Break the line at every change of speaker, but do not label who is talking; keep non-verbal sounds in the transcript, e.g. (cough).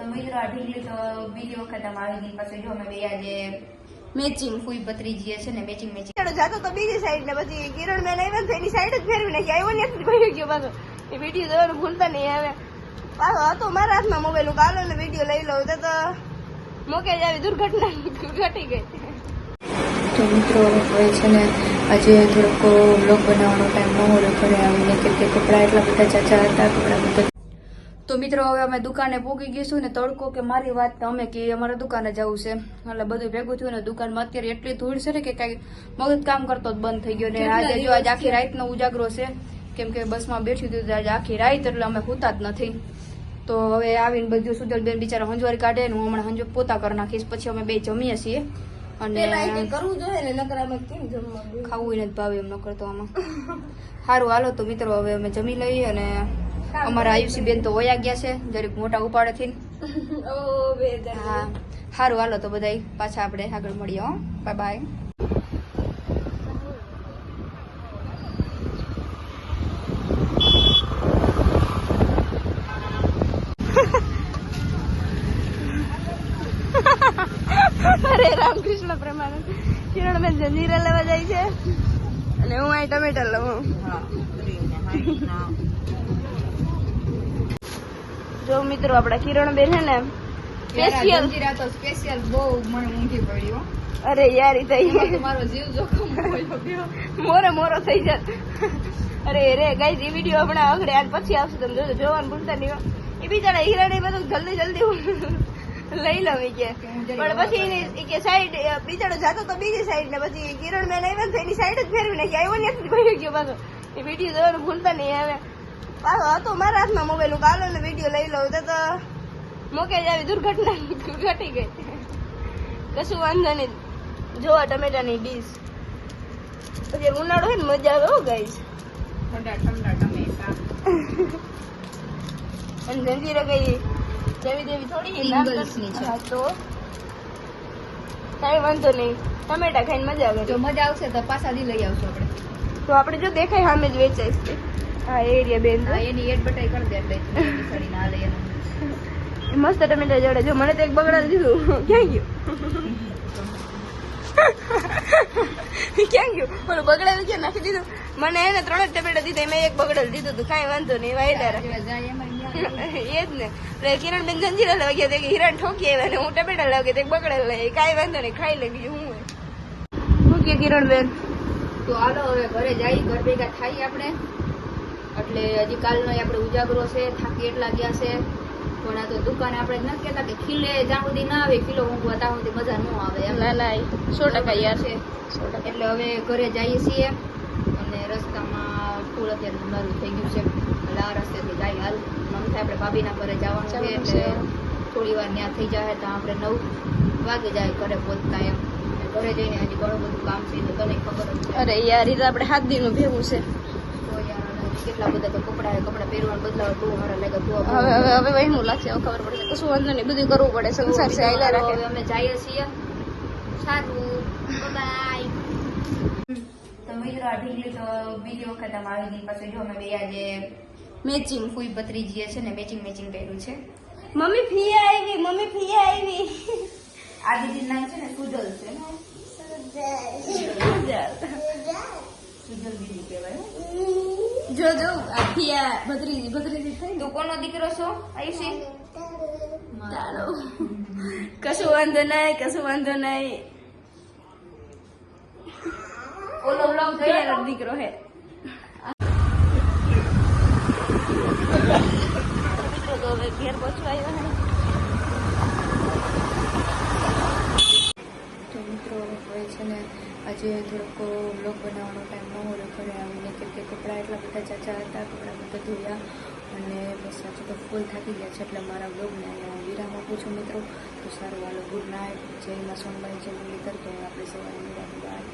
તો મિત્રો આ ઢીંગલી તો બીજી વખત આમ આવી ગઈ પછી જો અમે બે આજે
મેચિંગ
ફૂઈ ભત્રીજીએ છે ને મેચિંગ મેચિંગ
ચાલો જાતો તો બીજી સાઈડ ને પછી કિરણ બેન આવ્યા ને એની સાઈડ જ ફેરવી નાખી. આવ્યો ને કોઈ ગયો પાછો. એ વીડિયો જોવાનું ભૂલતા નહીં આવે પાછો હતો મારા હાથમાં મોબાઈલ કાલો ને વીડિયો લઈ લઉં. તો તો મોકે જ આવી દુર્ઘટના ઘટી ગઈ.
તો મિત્રો હવે છે ને આજે થોડોક બ્લોગ બનાવવાનો ટાઈમ ન હોય ઘરે આવીને કેમ કે કપડાં એટલા બધા ચાચા હતા કપડાં બધા તો મિત્રો હવે અમે દુકાને પહોંચી ગઈશું ને તડકો કે મારી વાત તો અમે કે અમારે દુકાને જવું છે. એટલે બધું ભેગું થયું ને દુકાનમાં અત્યારે એટલી ધૂળ છે ને કે કઈ મગજ કામ કરતો જ બંધ થઈ ગયો ને આજે જો આજે આખી રાતનો ઉજાગરો છે. કેમ કે બસમાં બેઠી હતી તો આજે આખી રાત એટલે અમે હોતા જ નથી. તો હવે આવીને બધું સુધલબેન બિચારા હંજવારી કાઢે ને હું હમણાં હંજો પોતા કરી નાખીશ પછી અમે બે જમીએ છીએ. અને
કરવું જોઈએ ને નકર કેમ જમવા
ખાવું નથી ભાવે એમ ન કરતો આમાં. સારું હાલો તો મિત્રો હવે અમે જમી લઈએ અને અમારા આયુષી બેન તો વયા ગયા છે જરીક મોટા ઉપાડેથી (laughs)
ઓ
હા સારું હાલો તો બધા પાછા આપણે આગળ મળીએ હો. બાય બાય
અરે રામકૃષ્ણ પ્રમાણે. કિરણબેન જંજીરા લેવા જાય છે. અને હું અહીં ટમેટા લઉં. જો મિત્રો આપડા કિરણબેન છે ને સ્પેશિયલ
તો સ્પેશિયલ બહુ મને ઊંઘી પડ્યો
અરે યાર ઈ થઈ
મારો જીવ જોખમ
મોરે મોરો થઈ જાય. અરે રે ગાઈઝ એ વીડિયો હમણાં આગળ આજ પછી આવશે તમે જોજો જોવાનું ભૂલતા નહીં હો. એ બિચારા હીરાને બધું જલ્દી જલ્દી હું લઈ લઉં કે. પણ પછી એની કે સાઈડ બિચારો જાતો તો બીજી સાઈડ ને પછી કિરણ બેન આવ્યા ને એની સાઈડ જ ફેરવી નાખી આવ્યો ને કોઈ ગયો પાછો. એ વીડિયો જોવાનું ભૂલતા નહીં હવે. પાછો હતો મારા હાથમાં મોબાઈલ હું કાલો ને વીડિયો લઈ લઉં તો મોકે જ આવી દુર્ઘટના ઘટી ગઈ. કશું વાંધો નહીં. જોવા ટમેટાની ડીશ પછી ઉનાળો હોય ને મજા આવે હો ગઈ
ઠંડા ઠંડા ટમેટા.
અને જંજીરા કઈ જેવી દેવી થોડી
છે.
તો કઈ વાંધો નહીં. ટમેટા ખાઈને મજા આવે.
જો મજા આવશે તો પાછા લઈ આવશું આપણે.
તો આપણે જો દેખાય સામે જ વેચાય છે હા એરિયા બેન.
એની એડ બટાઈ કરી દે એટલે એની સડીને હાલે
મસ્ત ટમેટા જોડે જો મને તો એક બગડા દીધું. ક્યાં ગયું? ક્યાં ગયું? બગડેલું છે નાખી દીધું. મને એને ત્રણ જ ટમેટા દીધા મેં એક બગડેલ દીધું હતું કાંઈ વાંધો નહીં
વાયદા જાય.
એ (laughs) જ ને. કિરણ બેન જંજીરા લાગ્યા તે હિરણ ઠોકી આવ્યા ને હું ટમેટા લેવા તે બગડેલ લઈ કાંઈ વાંધો નહીં ખાઈ લઈ ગયું હું શું કે કિરણ બેન?
તો હાલો હવે ઘરે જઈ ઘર ભેગા થાય આપણે. એટલે હજી કાલનો આપણે ઉજાગરો છે થાકી એટલા ગયા છે. પણ આ તો દુકાને આપણે નથી કહેતા કે ખીલે જ્યાં સુધી ના આવે કિલો ઊંઘવા ત્યાં સુધી મજા ન આવે એમ.
ના ના સો ટકા યાર.
છે. એટલે હવે ઘરે જઈએ છીએ અને રસ્તામાં ફૂલ અત્યારે ઉનાળું થઈ ગયું છે. એટલે આ રસ્તેથી જાય હાલ મમ્મી આપણે ભાભીના ઘરે જવાનું છે એટલે થોડી વાર ત્યાં થઈ જાય તો આપણે નવ વાગે જાય ઘરે પહોંચતા એમ. ઘરે જઈને હજી ઘણું બધું કામ છે તો તને ખબર છે.
અરે યાર એ તો આપણે હાથ દીનું ભેગું છે.
કેટલા બધા તો કપડા કપડા પહેરવાનું બદલાવ બહુ મારા લાગે બહુ
હવે હવે હવે વહેમું લાગશે હવે ખબર પડશે કશું વાંધો નહીં બધું કરવું પડે સંસાર છે આયલા રાખે
અમે જઈએ છીએ. સારું બાય તો મિત્રો આ ઢીંગલી તો બીજી વખત આમ આવી ગઈ પછી જો અમે બે આજે
મેચિંગ
ફૂઈ ભત્રીજીએ છે ને મેચિંગ મેચિંગ પહેર્યું છે.
મમ્મી ફી આવી મમ્મી ફી આવી.
આ દીદી નામ છે ને સુજલ છે સુજલ. દીદી કહેવાય
જો જો આ ફિયા ભત્રીજી ભત્રીજી થઈ
તું કોનો દીકરો છો આયુષી?
તારો. કશું વાંધો નહીં કશું વાંધો નહીં.
ઓલો બ્લોગ
ફિયાનો દીકરો હે. તો હવે ઘેર પહોંચવા આવ્યો હે
મિત્રો હોય છે ને આજે થોડોક બ્લોગ બનાવવાનો ટાઈમ ન હોય ઘરે આવીને કેમ કે કપડાં એટલા બધા ચાચા હતા, કપડાં બધા ધોયા અને બસ આજે તો ફૂલ થાકી ગયા છે એટલે મારા બ્લોગને અહીંયા વિરામ આપું છું મિત્રો. તો સારું વાલો ગુડ નાઇટ જય માં સોનભાઈ જય મુરલીધર, તો આપણે સવારે વિરામ બાય